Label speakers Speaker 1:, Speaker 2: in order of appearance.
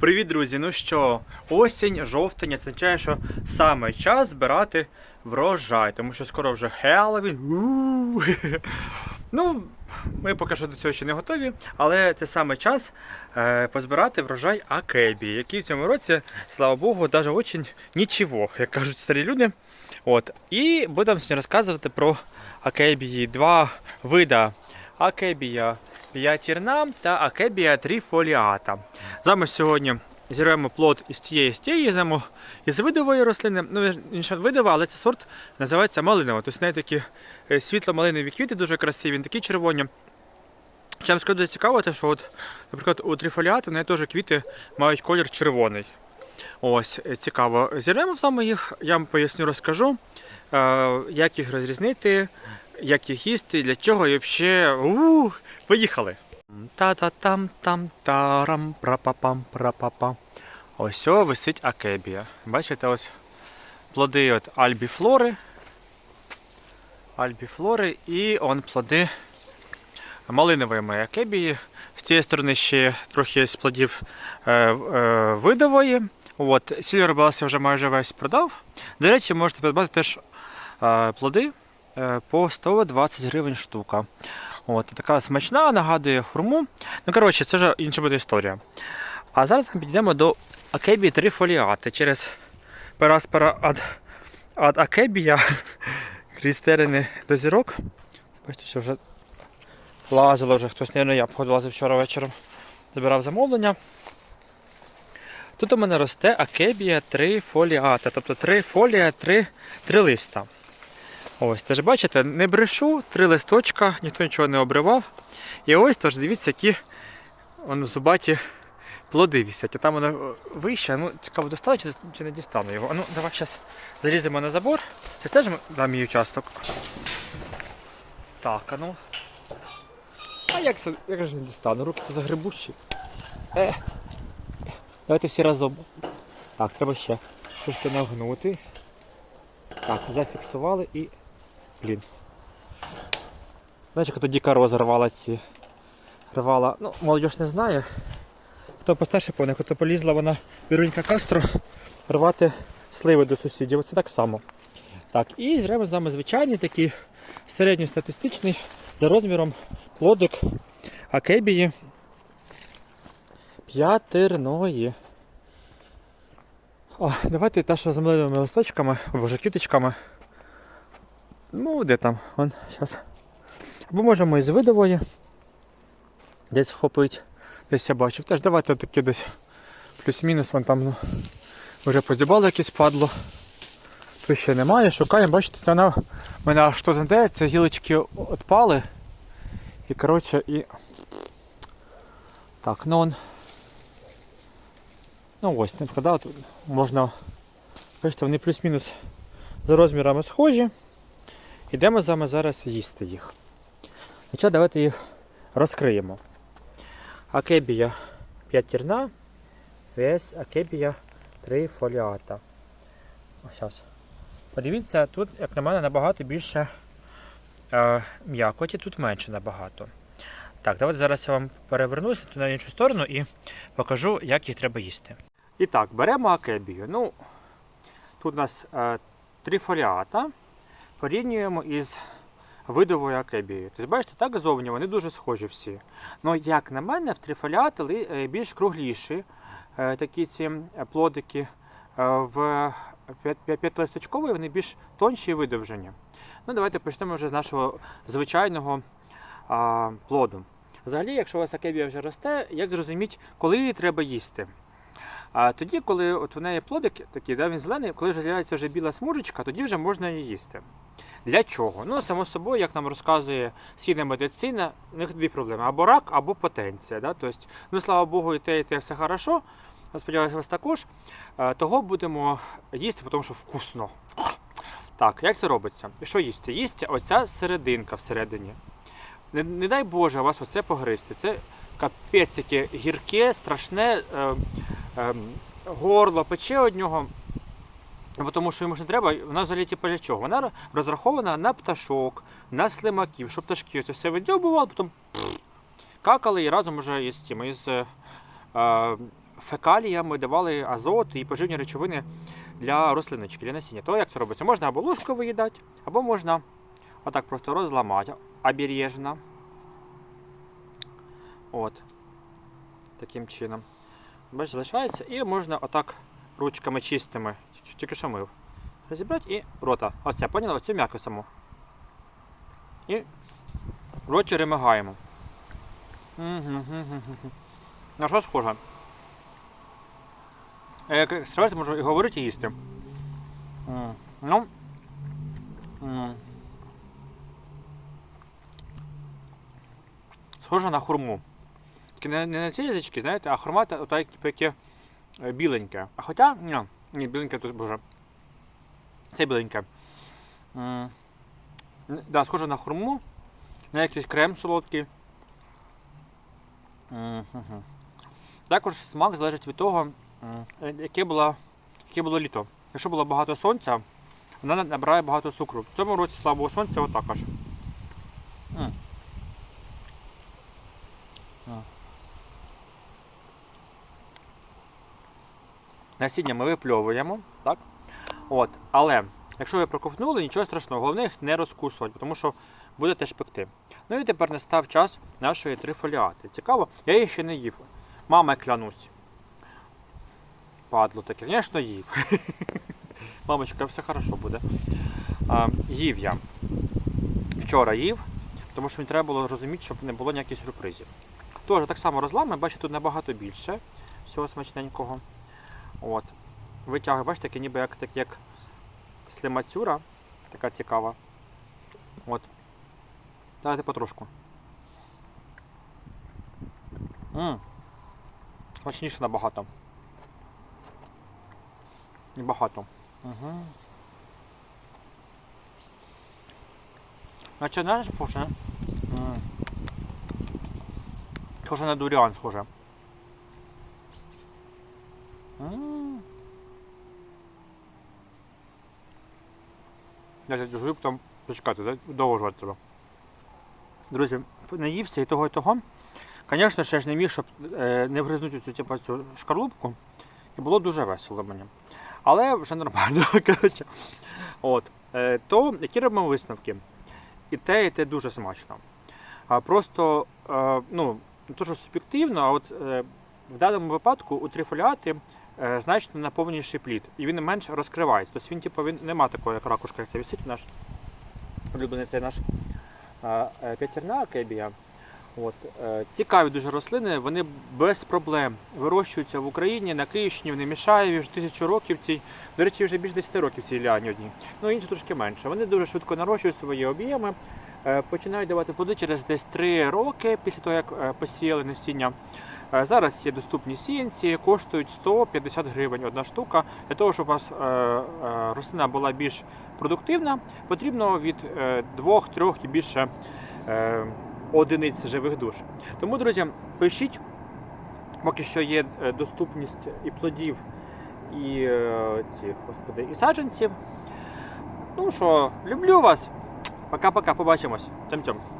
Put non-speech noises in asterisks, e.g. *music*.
Speaker 1: Привіт, друзі! Ну що, осінь, жовтень означає, що саме час збирати врожай, тому що скоро вже Хеллоуін. Ну, ми поки що до цього ще не готові, але це саме час е, позбирати врожай Акебі, який в цьому році, слава Богу, навіть очень нічого, як кажуть старі люди. От. І будемо сьогодні розказувати про Акебії. Два вида Акебія п'ятірна та Акебія трифоліата. З сьогодні зірвемо плод із тієї з тієї із видової рослини. Ну, інша видова, але цей сорт називається малинова. Тобто неї такі е, світло-малинові квіти дуже красиві, такі червоні. Вам скажу цікаво, те, що от, наприклад, у трифоліату в неї теж квіти мають колір червоний. Ось, е, цікаво. Зірвемо саме їх, я вам поясню, розкажу, е, як їх розрізнити, як їх їсти, для чого і взагалі. У, поїхали! Та-та-там там тарам прапапам прапапа. Ось о, висить акебія. Бачите, ось плоди от альбіфлори. Альбіфлори і он плоди малинової акебії. З цієї сторони ще трохи є плодів е, е, видової. От, сільвер Балас я вже майже весь продав. До речі, можете придбати теж е, плоди по 120 гривень штука. От, така смачна, нагадує хурму. Ну, коротше, це вже інша буде історія. А зараз ми підійдемо до Акебії трифоліати через пераспера ад, ад Акебія *laughs* крізь терени до зірок. Бачите, що вже лазило вже хтось, не я походу лазив вчора вечором, забирав замовлення. Тут у мене росте акебія трифоліата, тобто три фолія, три, три листа. Ось, теж бачите, не брешу, три листочка, ніхто нічого не обривав. І ось тож дивіться, які вон, зубаті плоди вісять. Там воно вище, ну цікаво достану чи, чи не дістану його. Ну давай зараз заліземо на забор. Це теж да, мій участок. Так, а ну. А як це? Як ж не дістану? Руки то загребущі. Е. Давайте всі разом. Так, треба ще трошки нагнути. Так, зафіксували і. Блін. Знаєш, як то діка роза рвала ці. Рвала. Ну, молодь не знає. Хто постарше повне, хто полізла вона Віронька Кастро рвати сливи до сусідів. Оце так само. Так, і зремо з вами звичайний такий середньостатистичний за розміром плодик акебії п'ятерної. О, давайте та, що з малиновими листочками, або квіточками. Ну, де там? Вон, зараз. Або можемо із видової. Десь вхопити. Десь я бачив. Теж давайте таке десь плюс-мінус, вон там ну, вже подібало якесь падло. Тут ще немає, шукаємо, бачите, це вона мене аж тут де, це гілочки відпали. І коротше і. Так, ну он. Ну ось, не тут можна. Бачите, вони плюс-мінус за розмірами схожі. Йдемо з вами зараз їсти їх. Хоча давайте їх розкриємо. Акебія п'ятірна, вес акебія трифоліата. Зараз. Подивіться, тут, як на мене, набагато більше е, м'якоті, тут менше набагато. Так, давайте зараз я вам перевернуся на іншу сторону і покажу, як їх треба їсти. І так, беремо акебію. Ну, тут у нас е, трифоліата. Порівнюємо із видовою акебією. Тобто, бачите, так зовні вони дуже схожі всі. Ну, як на мене, в трифоліати е, більш кругліші е, такі ці е, плодики. В п'ят- п'ят- п'ятилисточкової вони більш тонші і видовжені. Ну, давайте почнемо вже з нашого звичайного а, плоду. Взагалі, якщо у вас акебія вже росте, як зрозуміти, коли її треба їсти? А тоді, коли от у неї плодик такий, да, він зелений, коли вже з'являється вже біла смужечка, тоді вже можна її їсти. Для чого? Ну, само собою, як нам розказує східна медицина, у них дві проблеми: або рак, або потенція. Да? Тобто, ну, слава Богу, і те, і те все хорошо. Сподіваюся, вас також. Е, Того будемо їсти, тому що вкусно. Так, як це робиться? І що їсти? Їсти оця серединка всередині. Не, не дай Боже вас оце погризти. Це капець яке гірке, страшне, е, горло пече од нього. Тому що йому ж не треба, вона взагалі типу для чого? Вона розрахована на пташок, на слимаків, щоб пташки це все видьобували, потім какали і разом уже із тим, із е, е, фекаліями давали азот і поживні речовини для рослиночки, для насіння. То як це робиться? Можна або ложкою виїдати, або можна отак просто розламати обережно. От. Таким чином. Бачиш, залишається і можна отак ручками чистими, тільки- що мив. Розібрати і рота. Оце, поняла? Оцю м'яко саму. І роті ремигаємо. На що схоже? Як екстраверт можу і говорити, і їсти. Ну. Схоже на хурму. Не, на ці язички, знаєте, а хурма та, та, типу, яке е, біленьке. А хоча, ні, ні, біленьке тут, боже. Це біленьке. Н- Да, схоже на хурму, на якийсь крем солодкий. Мгм. Також смак залежить від того, е, яке було, яке було літо. Якщо було багато сонця, вона набирає багато цукру. В цьому році слабого сонця отак аж. Насіння ми випльовуємо, так? От. Але якщо ви проковтнули, нічого страшного, головне їх не розкусувати, тому що будете шпекти. Ну і тепер настав час нашої трифоліати. Цікаво, я її ще не їв. Мама клянусь. Падло таке, звісно, їв. *laughs* Мамочка, все хорошо буде. А, їв я. Вчора їв, тому що мені треба було розуміти, щоб не було ніяких сюрпризів. Тож так само розлами, бачите, тут набагато більше всього смачненького. От. Витягую, бачите, таке ніби як, так, як слимацюра, така цікава. От. Давайте потрошку. Ммм. Смачніше набагато. І багато. Угу. Наче знаєш? М. Схоже на дуріан схоже. 10 жук, там почекати, да? довго треба. Друзі, наївся і того, і того. Звісно, ще ж не міг, щоб е, не вгризнути цю, типу, цю шкарлупку. І було дуже весело мені. Але вже нормально. *laughs* коротше. От. Е, то які робимо висновки? І те, і те дуже смачно. Просто е, ну, не то, що суб'єктивно, а от в даному випадку у трифоляти значно наповніший плід. І він менш розкривається. Тобто він, типу, він нема такого, як ракушка, як це висить наш улюблений це наш е, е, п'ятірна акебія. От, е, цікаві дуже рослини, вони без проблем вирощуються в Україні, на Київщині, в Немішаєві вже тисячу років цій. До речі, вже більше 10 років цій ліані одній. Ну інші трошки менше. Вони дуже швидко нарощують свої об'єми, е, починають давати плоди через десь 3 роки після того, як е, посіяли насіння. Е, Зараз є доступні сіянці, коштують 150 гривень одна штука. Для того, щоб у вас е, е, рослина була більш продуктивна, потрібно від 2-3 і більше одиниць живих душ. Тому, друзі, пишіть, поки що є доступність і плодів, і ці, господи, і саджанців. Ну що, люблю вас. Пока-пока, побачимось. Тьом-тьом.